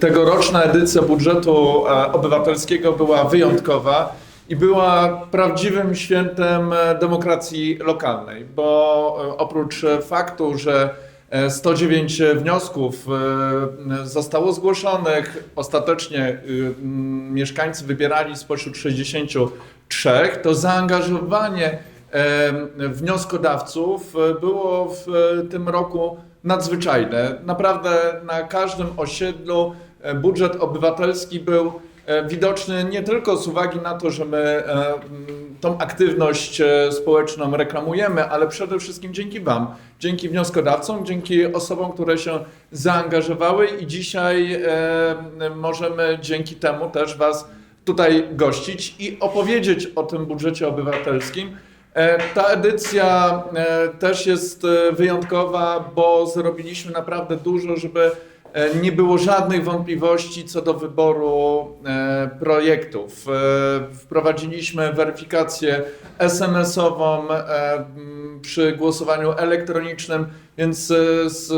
tegoroczna edycja budżetu e, obywatelskiego była wyjątkowa i była prawdziwym świętem e, demokracji lokalnej, bo e, oprócz faktu, że e, 109 wniosków zostało zgłoszonych, ostatecznie m, mieszkańcy wybierali spośród 63, to zaangażowanie wnioskodawców było w tym roku nadzwyczajne. Naprawdę na każdym osiedlu budżet obywatelski był e, widoczny nie tylko z uwagi na to, że my e, tą aktywność e, społeczną reklamujemy, ale przede wszystkim dzięki Wam, dzięki wnioskodawcom, dzięki osobom, które się zaangażowały i dzisiaj e, możemy dzięki temu też Was tutaj gościć i opowiedzieć o tym budżecie obywatelskim. E, Ta edycja e, też jest e, wyjątkowa, bo zrobiliśmy naprawdę dużo, żeby e, nie było żadnych wątpliwości co do wyboru e, projektów. E, Wprowadziliśmy weryfikację SMS-ową e, przy głosowaniu elektronicznym, więc e, z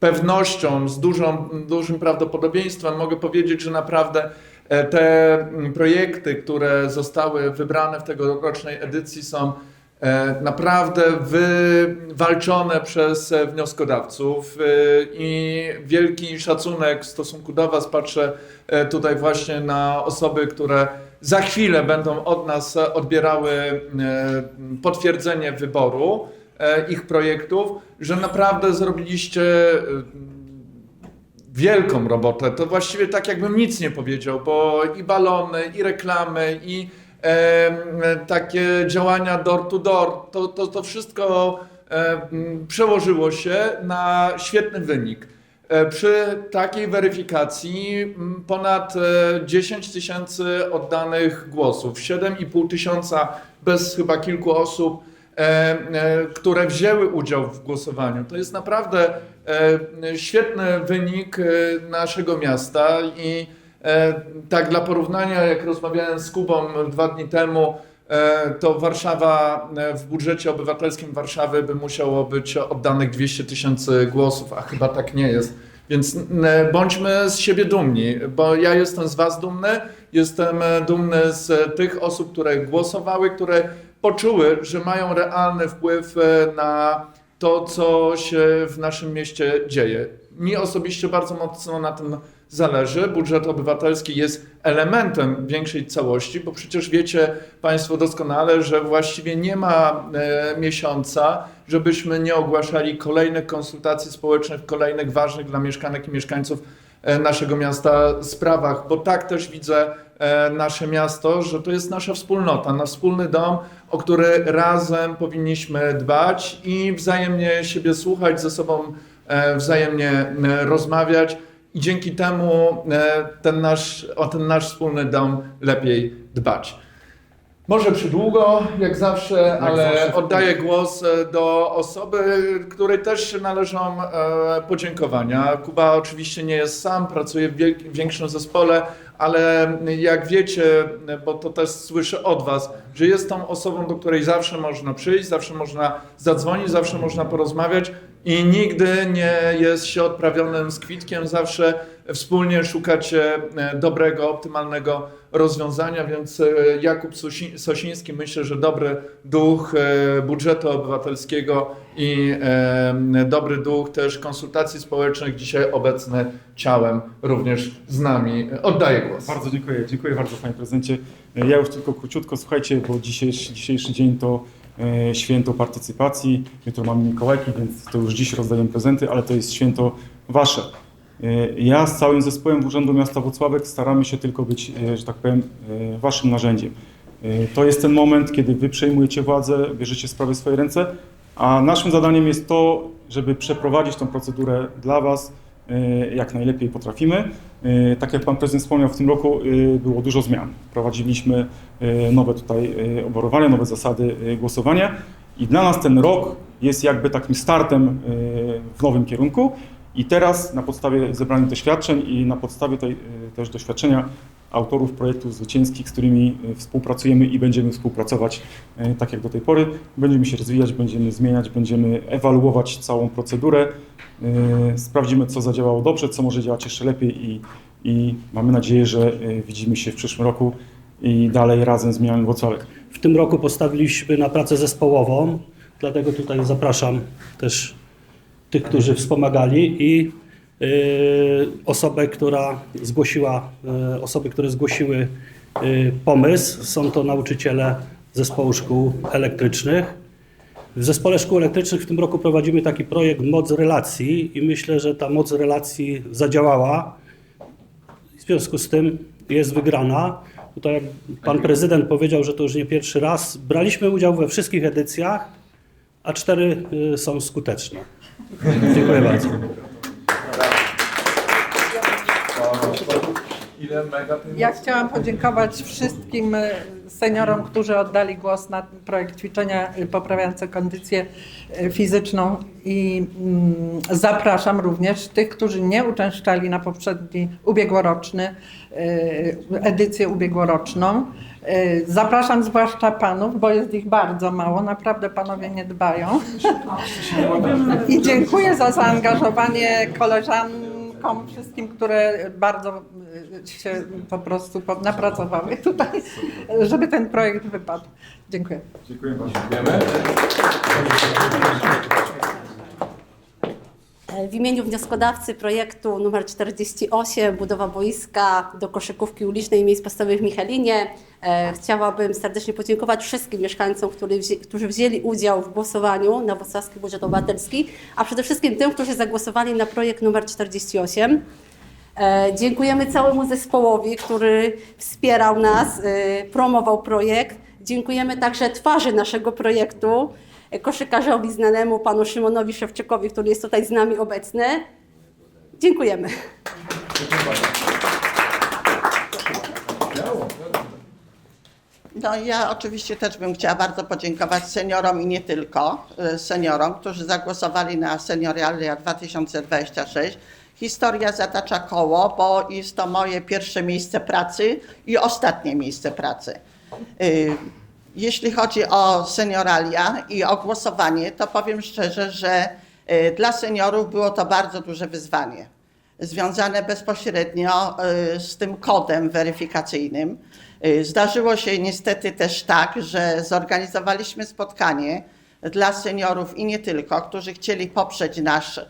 pewnością, z dużą, dużym prawdopodobieństwem mogę powiedzieć, że naprawdę e, te projekty, które zostały wybrane w tegorocznej edycji są e, naprawdę wywalczone przez e, wnioskodawców e, i wielki szacunek w stosunku do Was. Patrzę e, tutaj właśnie na osoby, które za chwilę będą od nas odbierały e, potwierdzenie wyboru e, ich projektów, że naprawdę zrobiliście e, wielką robotę. To właściwie tak jakbym nic nie powiedział, bo i balony, i reklamy, i e, takie działania door to door, to, to, to wszystko e, przełożyło się na świetny wynik. E, Przy takiej weryfikacji ponad e, 10 tysięcy oddanych głosów, 7,5 tysiąca bez chyba kilku osób, e, e, które wzięły udział w głosowaniu. To jest naprawdę e, świetny wynik e, naszego miasta i e, tak dla porównania, jak rozmawiałem z Kubą dwa dni temu, e, to Warszawa e, w budżecie obywatelskim Warszawy by musiało być oddanych 200 tysięcy głosów, a chyba tak nie jest. Więc bądźmy z siebie dumni, bo ja jestem z Was dumny, jestem e, dumny z tych osób, które głosowały, które poczuły, że mają realny wpływ e, na to, co się w naszym mieście dzieje. Mi osobiście bardzo mocno na tym zależy. Budżet obywatelski jest elementem większej całości, bo przecież wiecie Państwo doskonale, że właściwie nie ma e, miesiąca, żebyśmy nie ogłaszali kolejnych konsultacji społecznych, kolejnych ważnych dla mieszkanek i mieszkańców e, naszego miasta sprawach, bo tak też widzę e, nasze miasto, że to jest nasza wspólnota, nasz wspólny dom, o który razem powinniśmy dbać i wzajemnie siebie słuchać, ze sobą wzajemnie e, rozmawiać i dzięki temu e, ten nasz, o ten nasz wspólny dom lepiej dbać. Może przydługo, jak zawsze, ale zawsze. oddaję głos e, do osoby, której też należą e, podziękowania. Kuba oczywiście nie jest sam, pracuje w większym zespole, ale jak wiecie, bo to też słyszę od Was, że jest tą osobą, do której zawsze można przyjść, zawsze można zadzwonić, zawsze można porozmawiać i nigdy nie jest się odprawionym z kwitkiem, zawsze wspólnie szukacie e, dobrego, optymalnego rozwiązania, więc e, Jakub Sosi- Sosiński myślę, że dobry duch e, budżetu obywatelskiego i e, dobry duch też konsultacji społecznych dzisiaj obecny ciałem również z nami. Oddaję głos. Bardzo dziękuję, dziękuję bardzo Panie Prezydencie. Ja już tylko króciutko, słuchajcie, bo dzisiejszy, dzisiejszy dzień to e, święto partycypacji. Jutro mamy Mikołajki, więc to już dziś rozdajemy prezenty, ale to jest święto Wasze. E, Ja z całym zespołem Urzędu Miasta Włocławek staramy się tylko być, e, że tak powiem, e, Waszym narzędziem. To jest ten moment, kiedy Wy przejmujecie władzę, bierzecie sprawy w swoje ręce, a naszym zadaniem jest to, żeby przeprowadzić tą procedurę dla Was, e, jak najlepiej potrafimy. E, Tak jak Pan Prezydent wspomniał, w tym roku e, było dużo zmian. Wprowadziliśmy e, nowe tutaj obwarowania, nowe zasady głosowania i dla nas ten rok jest jakby takim startem w nowym kierunku i teraz na podstawie zebranych doświadczeń i na podstawie tej, też doświadczenia autorów projektów zwycięskich, z którymi e, współpracujemy i będziemy współpracować e, tak jak do tej pory. Będziemy się rozwijać, będziemy zmieniać, będziemy ewaluować całą procedurę, e, sprawdzimy co zadziałało dobrze, co może działać jeszcze lepiej i i mamy nadzieję, że widzimy się w przyszłym roku i dalej razem z Miałem Włocławek. W tym roku postawiliśmy na pracę zespołową, dlatego tutaj zapraszam też tych, którzy wspomagali i osobę, która zgłosiła, y, osoby, które zgłosiły y, pomysł. Są to nauczyciele zespołu szkół elektrycznych. W zespole szkół elektrycznych w tym roku prowadzimy taki projekt Moc Relacji i myślę, że ta moc relacji zadziałała. W związku z tym jest wygrana. Tutaj jak pan prezydent powiedział, że to już nie pierwszy raz. Braliśmy udział we wszystkich edycjach, a cztery y, są skuteczne. Dziękuję bardzo. Ile mega tym Ja chciałam podziękować wszystkim e, seniorom, którzy oddali głos na projekt ćwiczenia e, poprawiające kondycję e, fizyczną i mm, zapraszam również tych, którzy nie uczęszczali na poprzedni ubiegłoroczny, e, edycję ubiegłoroczną. Zapraszam zwłaszcza panów, bo jest ich bardzo mało, naprawdę panowie nie dbają. I dziękuję za zaangażowanie koleżankom, wszystkim, które bardzo y, się po prostu napracowały tutaj, żeby ten projekt wypadł. Dziękuję. Dziękuję bardzo. Wiemy? W imieniu wnioskodawcy projektu numer 48 budowa boiska do koszykówki ulicznej miejsc podstawowych w Michalinie e, chciałabym serdecznie podziękować wszystkim mieszkańcom, którzy, wzię, którzy wzięli udział w głosowaniu na Wrocławski Budżet Obywatelski, a przede wszystkim tym, którzy zagłosowali na projekt numer 48. E, Dziękujemy całemu zespołowi, który wspierał nas, e, promował projekt. Dziękujemy także twarzy naszego projektu, e, koszykarzowi znanemu panu Szymonowi Szewczykowi, który jest tutaj z nami obecny. Dziękujemy. No ja oczywiście też bym chciała bardzo podziękować seniorom i nie tylko e, seniorom, którzy zagłosowali na Senioralia 2026. Historia zatacza koło, bo jest to moje pierwsze miejsce pracy i ostatnie miejsce pracy. Jeśli chodzi o senioralia i o głosowanie, to powiem szczerze, że y, dla seniorów było to bardzo duże wyzwanie związane bezpośrednio y, z tym kodem weryfikacyjnym. Y, Zdarzyło się niestety też tak, że zorganizowaliśmy spotkanie dla seniorów i nie tylko, którzy chcieli poprzeć nasz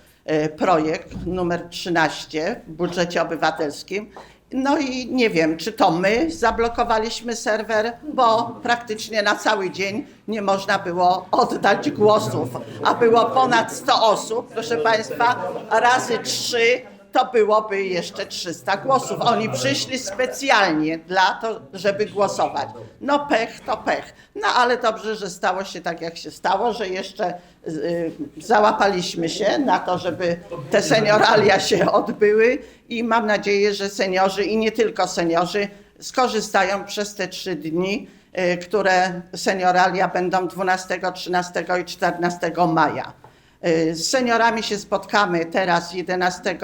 projekt numer 13 w budżecie obywatelskim. No i nie wiem, czy to my zablokowaliśmy serwer, bo praktycznie na cały dzień nie można było oddać głosów, a było ponad 100 osób, proszę Państwa, razy 3 to byłoby jeszcze 300 głosów. Oni przyszli specjalnie dla to, żeby głosować. No pech to pech. No ale dobrze, że stało się tak, jak się stało, że jeszcze y, załapaliśmy się na to, żeby te senioralia się odbyły i mam nadzieję, że seniorzy i nie tylko seniorzy skorzystają przez te trzy dni, y, które senioralia będą 12, 13 i 14 maja. Y, Z seniorami się spotkamy teraz 11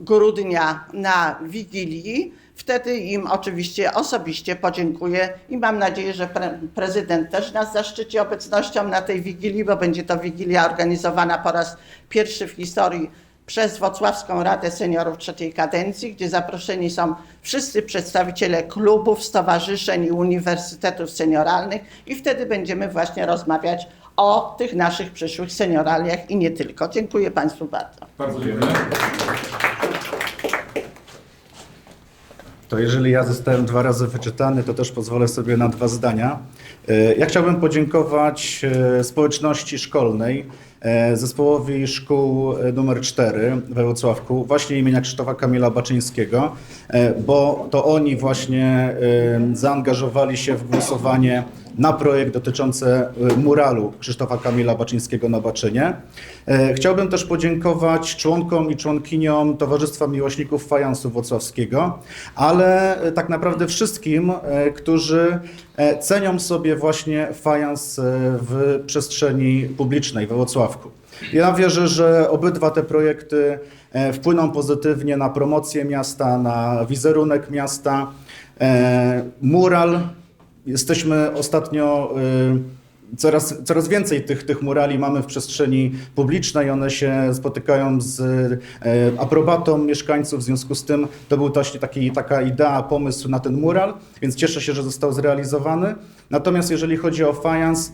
grudnia na Wigilii. Wtedy im oczywiście osobiście podziękuję i mam nadzieję, że pre prezydent też nas zaszczyci obecnością na tej Wigilii, bo będzie to Wigilia organizowana po raz pierwszy w historii przez Wocławską Radę Seniorów trzeciej kadencji, gdzie zaproszeni są wszyscy przedstawiciele klubów, stowarzyszeń i uniwersytetów senioralnych i wtedy będziemy właśnie rozmawiać o tych naszych przyszłych senioraliach i nie tylko. Dziękuję Państwu bardzo. Bardzo dziękuję. To jeżeli ja zostałem dwa razy wyczytany, to też pozwolę sobie na dwa zdania. E, Ja chciałbym podziękować e, społeczności szkolnej, e, zespołowi szkół numer 4 we Wrocławku, właśnie imienia Krzysztofa Kamila Baczyńskiego, bo to oni właśnie zaangażowali się w głosowanie na projekt dotyczący e, muralu Krzysztofa Kamila Baczyńskiego na Baczynie. E, Chciałbym też podziękować członkom i członkiniom Towarzystwa Miłośników Fajansu Włocławskiego, ale e, tak naprawdę wszystkim, e, którzy cenią sobie właśnie fajans w przestrzeni publicznej we Włocławku. Ja wierzę, że obydwa te projekty wpłyną pozytywnie na promocję miasta, na wizerunek miasta. Mural Jesteśmy ostatnio coraz, coraz więcej tych, tych murali mamy w przestrzeni publicznej, one się spotykają z e, aprobatą mieszkańców, w związku z tym to był właśnie taki, taka idea, pomysł na ten mural, więc cieszę się, że został zrealizowany. Natomiast jeżeli chodzi o fajans,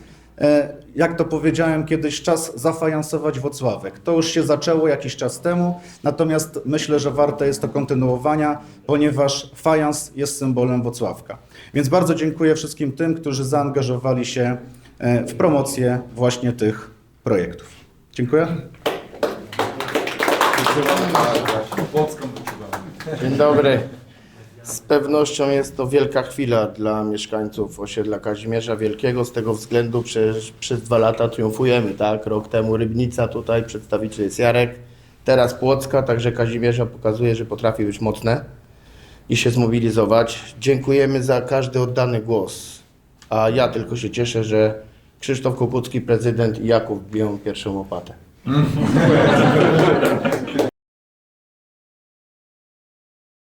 Jak to powiedziałem kiedyś, czas zafajansować Wocławek. To już się zaczęło jakiś czas temu, natomiast myślę, że warte jest to kontynuowania, ponieważ fajans jest symbolem Wocławka. Więc bardzo dziękuję wszystkim tym, którzy zaangażowali się e, w promocję właśnie tych projektów. Dziękuję. Dzień dobry. Z pewnością jest to wielka chwila dla mieszkańców osiedla Kazimierza Wielkiego z tego względu, że przez dwa lata triumfujemy, tak? Rok temu Rybnica tutaj, przedstawiciel jest Jarek, teraz Płocka, także Kazimierza pokazuje, że potrafi być mocne i się zmobilizować. Dziękujemy za każdy oddany głos, a ja tylko się cieszę, że Krzysztof Kopucki, prezydent i Jakub biją pierwszą łopatę.